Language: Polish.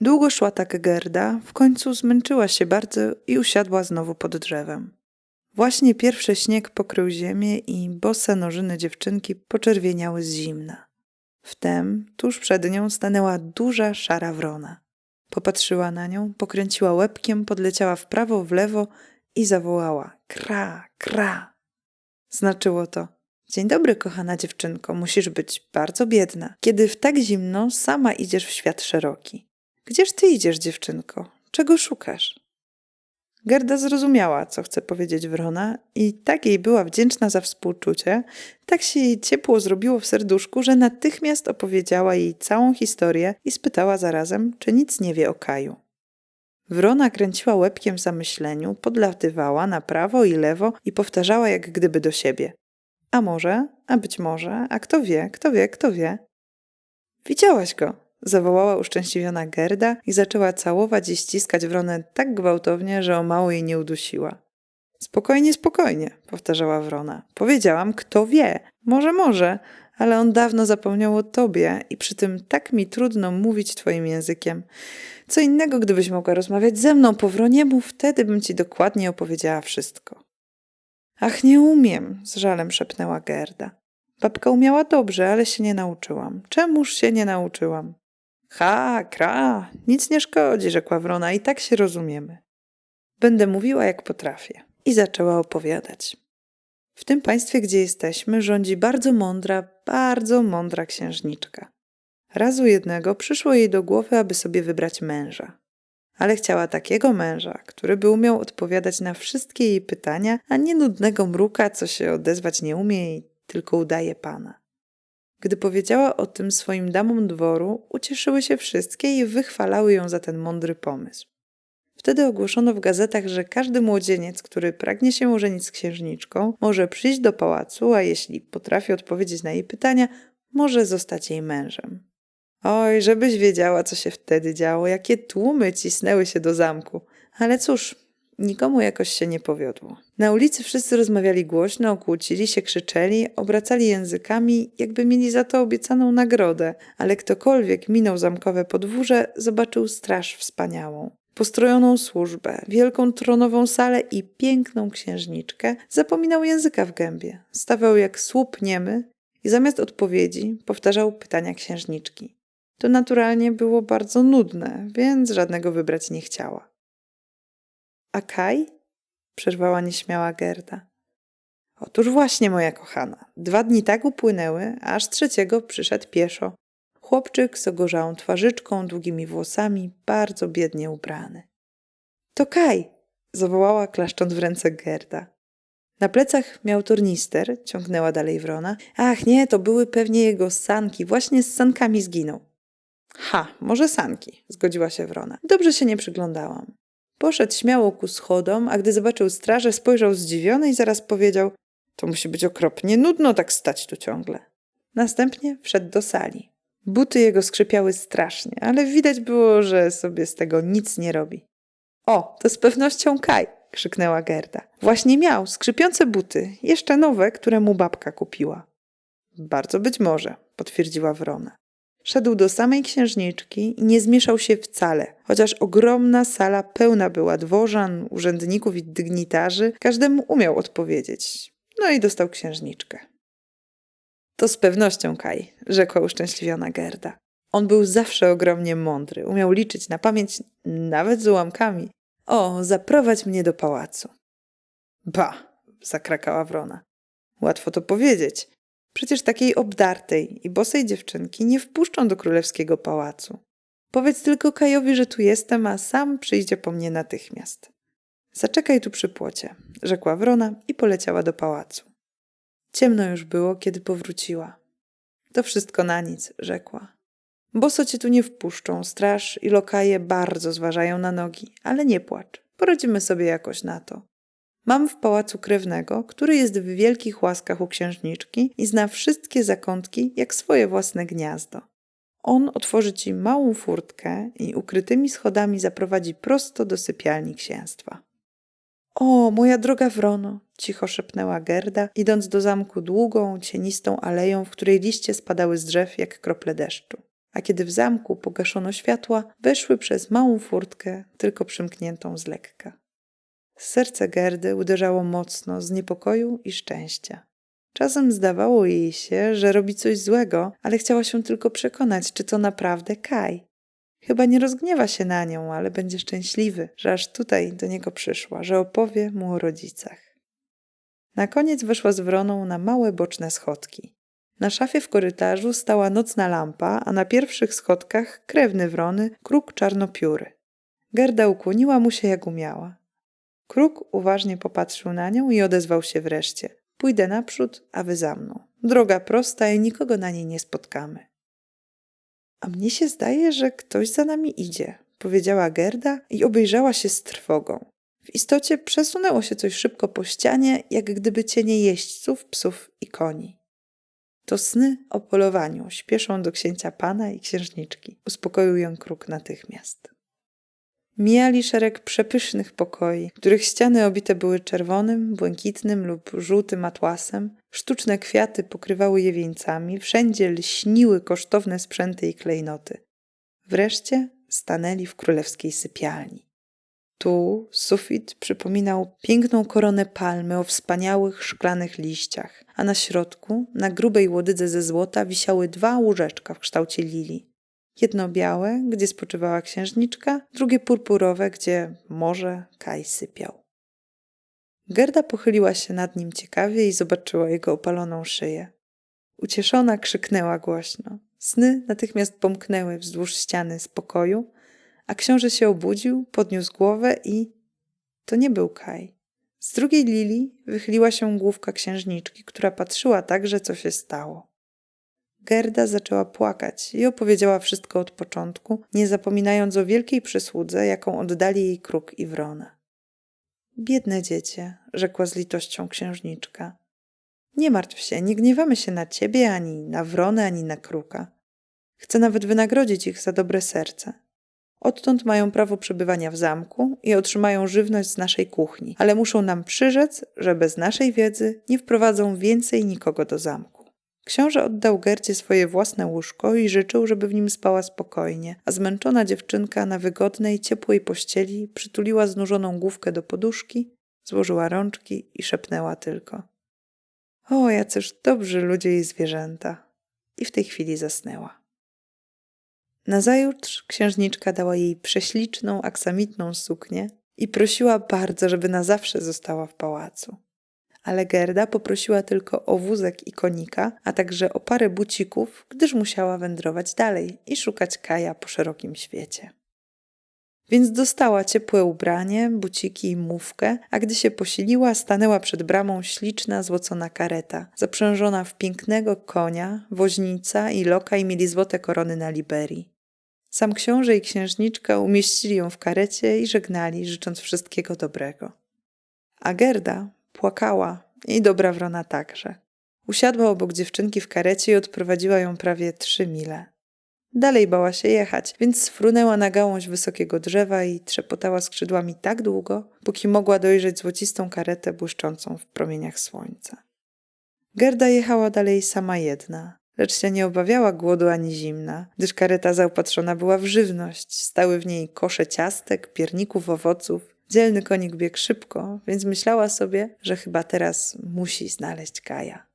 Długo szła tak Gerda, w końcu zmęczyła się bardzo i usiadła znowu pod drzewem. Właśnie pierwszy śnieg pokrył ziemię i bose nożyny dziewczynki poczerwieniały z zimna. Wtem tuż przed nią stanęła duża szara wrona. Popatrzyła na nią, pokręciła łebkiem, podleciała w prawo, w lewo i zawołała: Kra, kra. Znaczyło to: Dzień dobry, kochana dziewczynko, musisz być bardzo biedna, kiedy w tak zimno sama idziesz w świat szeroki. Gdzież ty idziesz, dziewczynko? Czego szukasz? Gerda zrozumiała, co chce powiedzieć Wrona i tak jej była wdzięczna za współczucie, tak się jej ciepło zrobiło w serduszku, że natychmiast opowiedziała jej całą historię i spytała zarazem, czy nic nie wie o Kaju. Wrona kręciła łebkiem w zamyśleniu, podlatywała na prawo i lewo i powtarzała jak gdyby do siebie. A może, a być może, a kto wie, kto wie, kto wie. Widziałaś go, Zawołała uszczęśliwiona Gerda i zaczęła całować i ściskać Wronę tak gwałtownie, że o mało jej nie udusiła. Spokojnie, spokojnie, powtarzała Wrona. Powiedziałam, kto wie. Może, może, ale on dawno zapomniał o tobie i przy tym tak mi trudno mówić twoim językiem. Co innego, gdybyś mogła rozmawiać ze mną po Wroniemu, wtedy bym ci dokładnie opowiedziała wszystko. Ach, nie umiem, z żalem szepnęła Gerda. Babka umiała dobrze, ale się nie nauczyłam. Czemuż się nie nauczyłam? Ha, kra, nic nie szkodzi, rzekła Wrona, i tak się rozumiemy. Będę mówiła jak potrafię. I zaczęła opowiadać. W tym państwie, gdzie jesteśmy, rządzi bardzo mądra, bardzo mądra księżniczka. Razu jednego przyszło jej do głowy, aby sobie wybrać męża. Ale chciała takiego męża, który by umiał odpowiadać na wszystkie jej pytania, a nie nudnego mruka, co się odezwać nie umie i tylko udaje pana. Gdy powiedziała o tym swoim damom dworu, ucieszyły się wszystkie i wychwalały ją za ten mądry pomysł. Wtedy ogłoszono w gazetach, że każdy młodzieniec, który pragnie się ożenić z księżniczką, może przyjść do pałacu, a jeśli potrafi odpowiedzieć na jej pytania, może zostać jej mężem. Oj, żebyś wiedziała, co się wtedy działo, jakie tłumy cisnęły się do zamku. Ale cóż, Nikomu jakoś się nie powiodło. Na ulicy wszyscy rozmawiali głośno, kłócili się, krzyczeli, obracali językami, jakby mieli za to obiecaną nagrodę, ale ktokolwiek minął zamkowe podwórze, zobaczył straż wspaniałą. Postrojoną służbę, wielką tronową salę i piękną księżniczkę, zapominał języka w gębie. Stawał jak słup niemy i zamiast odpowiedzi powtarzał pytania księżniczki. To naturalnie było bardzo nudne, więc żadnego wybrać nie chciała. A Kaj? przerwała nieśmiała Gerda. Otóż właśnie, moja kochana. Dwa dni tak upłynęły, aż trzeciego przyszedł pieszo. Chłopczyk z ogorzałą twarzyczką, długimi włosami, bardzo biednie ubrany. To Kaj! zawołała klaszcząc w ręce Gerda. Na plecach miał tornister, ciągnęła dalej Wrona. Ach nie, to były pewnie jego sanki, właśnie z sankami zginął. Ha, może sanki, zgodziła się Wrona. Dobrze się nie przyglądałam. Poszedł śmiało ku schodom, a gdy zobaczył strażę, spojrzał zdziwiony i zaraz powiedział: To musi być okropnie nudno tak stać tu ciągle. Następnie wszedł do sali. Buty jego skrzypiały strasznie, ale widać było, że sobie z tego nic nie robi. O, to z pewnością Kaj, krzyknęła Gerda. Właśnie miał skrzypiące buty, jeszcze nowe, które mu babka kupiła. Bardzo być może, potwierdziła Wrona. Szedł do samej księżniczki i nie zmieszał się wcale, chociaż ogromna sala pełna była dworzan, urzędników i dygnitarzy, każdemu umiał odpowiedzieć. No i dostał księżniczkę. To z pewnością Kaj, rzekła uszczęśliwiona Gerda. On był zawsze ogromnie mądry, umiał liczyć na pamięć nawet z ułamkami. O, zaprowadź mnie do pałacu. Ba, zakrakała Wrona. Łatwo to powiedzieć. Przecież takiej obdartej i bosej dziewczynki nie wpuszczą do królewskiego pałacu. Powiedz tylko Kajowi, że tu jestem, a sam przyjdzie po mnie natychmiast. Zaczekaj tu przy płocie, rzekła Wrona i poleciała do pałacu. Ciemno już było, kiedy powróciła. To wszystko na nic, rzekła. Boso cię tu nie wpuszczą, straż i lokaje bardzo zważają na nogi, ale nie płacz, poradzimy sobie jakoś na to. Mam w pałacu krewnego, który jest w wielkich łaskach u księżniczki i zna wszystkie zakątki jak swoje własne gniazdo. On otworzy ci małą furtkę i ukrytymi schodami zaprowadzi prosto do sypialni księstwa. O, moja droga Wrono, cicho szepnęła Gerda, idąc do zamku długą, cienistą aleją, w której liście spadały z drzew jak krople deszczu. a kiedy w zamku pogaszono światła, weszły przez małą furtkę, tylko przymkniętą z lekka. Serce Gerdy uderzało mocno z niepokoju i szczęścia. Czasem zdawało jej się, że robi coś złego, ale chciała się tylko przekonać, czy to naprawdę Kaj. Chyba nie rozgniewa się na nią, ale będzie szczęśliwy, że aż tutaj do niego przyszła, że opowie mu o rodzicach. Na koniec weszła z wroną na małe boczne schodki. Na szafie w korytarzu stała nocna lampa, a na pierwszych schodkach krewny wrony, kruk czarnopióry. Gerda ukłoniła mu się jak umiała. Kruk uważnie popatrzył na nią i odezwał się wreszcie. Pójdę naprzód, a wy za mną. Droga prosta i nikogo na niej nie spotkamy. A mnie się zdaje, że ktoś za nami idzie, powiedziała Gerda i obejrzała się z trwogą. W istocie przesunęło się coś szybko po ścianie, jak gdyby cienie jeźdźców, psów i koni. To sny o polowaniu śpieszą do księcia pana i księżniczki. Uspokoił ją kruk natychmiast. Mijali szereg przepysznych pokoi, których ściany obite były czerwonym, błękitnym lub żółtym atłasem, sztuczne kwiaty pokrywały je wieńcami, wszędzie lśniły kosztowne sprzęty i klejnoty. Wreszcie stanęli w królewskiej sypialni. Tu sufit przypominał piękną koronę palmy o wspaniałych szklanych liściach, a na środku, na grubej łodydze ze złota, wisiały dwa łóżeczka w kształcie lilii. Jedno białe, gdzie spoczywała księżniczka, drugie purpurowe, gdzie może Kaj sypiał. Gerda pochyliła się nad nim ciekawie i zobaczyła jego opaloną szyję. Ucieszona krzyknęła głośno. Sny natychmiast pomknęły wzdłuż ściany z pokoju, a książę się obudził, podniósł głowę i... To nie był Kaj. Z drugiej lili wychyliła się główka księżniczki, która patrzyła także, co się stało. Gerda zaczęła płakać i opowiedziała wszystko od początku, nie zapominając o wielkiej przysłudze, jaką oddali jej kruk i wrona. Biedne dziecię, rzekła z litością księżniczka. Nie martw się, nie gniewamy się na ciebie, ani na wronę, ani na kruka. Chcę nawet wynagrodzić ich za dobre serce. Odtąd mają prawo przebywania w zamku i otrzymają żywność z naszej kuchni, ale muszą nam przyrzec, że bez naszej wiedzy nie wprowadzą więcej nikogo do zamku. Książę oddał Gerdzie swoje własne łóżko i życzył, żeby w nim spała spokojnie, a zmęczona dziewczynka na wygodnej, ciepłej pościeli przytuliła znużoną główkę do poduszki, złożyła rączki i szepnęła tylko. O, jacyż dobrzy ludzie i zwierzęta. I w tej chwili zasnęła. Nazajutrz księżniczka dała jej prześliczną, aksamitną suknię i prosiła bardzo, żeby na zawsze została w pałacu ale Gerda poprosiła tylko o wózek i konika, a także o parę bucików, gdyż musiała wędrować dalej i szukać Kaja po szerokim świecie. Więc dostała ciepłe ubranie, buciki i mówkę, a gdy się posiliła, stanęła przed bramą śliczna, złocona kareta, zaprzężona w pięknego konia, woźnica i lokaj mieli złote korony na liberii. Sam książę i księżniczka umieścili ją w karecie i żegnali, życząc wszystkiego dobrego. A Gerda Płakała i dobra wrona także. Usiadła obok dziewczynki w karecie i odprowadziła ją prawie trzy mile. Dalej bała się jechać, więc sfrunęła na gałąź wysokiego drzewa i trzepotała skrzydłami tak długo, póki mogła dojrzeć złocistą karetę błyszczącą w promieniach słońca. Gerda jechała dalej sama jedna, lecz się nie obawiała głodu ani zimna, gdyż kareta zaopatrzona była w żywność. Stały w niej kosze ciastek, pierników, owoców, Dzielny konik biegł szybko, więc myślała sobie, że chyba teraz musi znaleźć Kaja.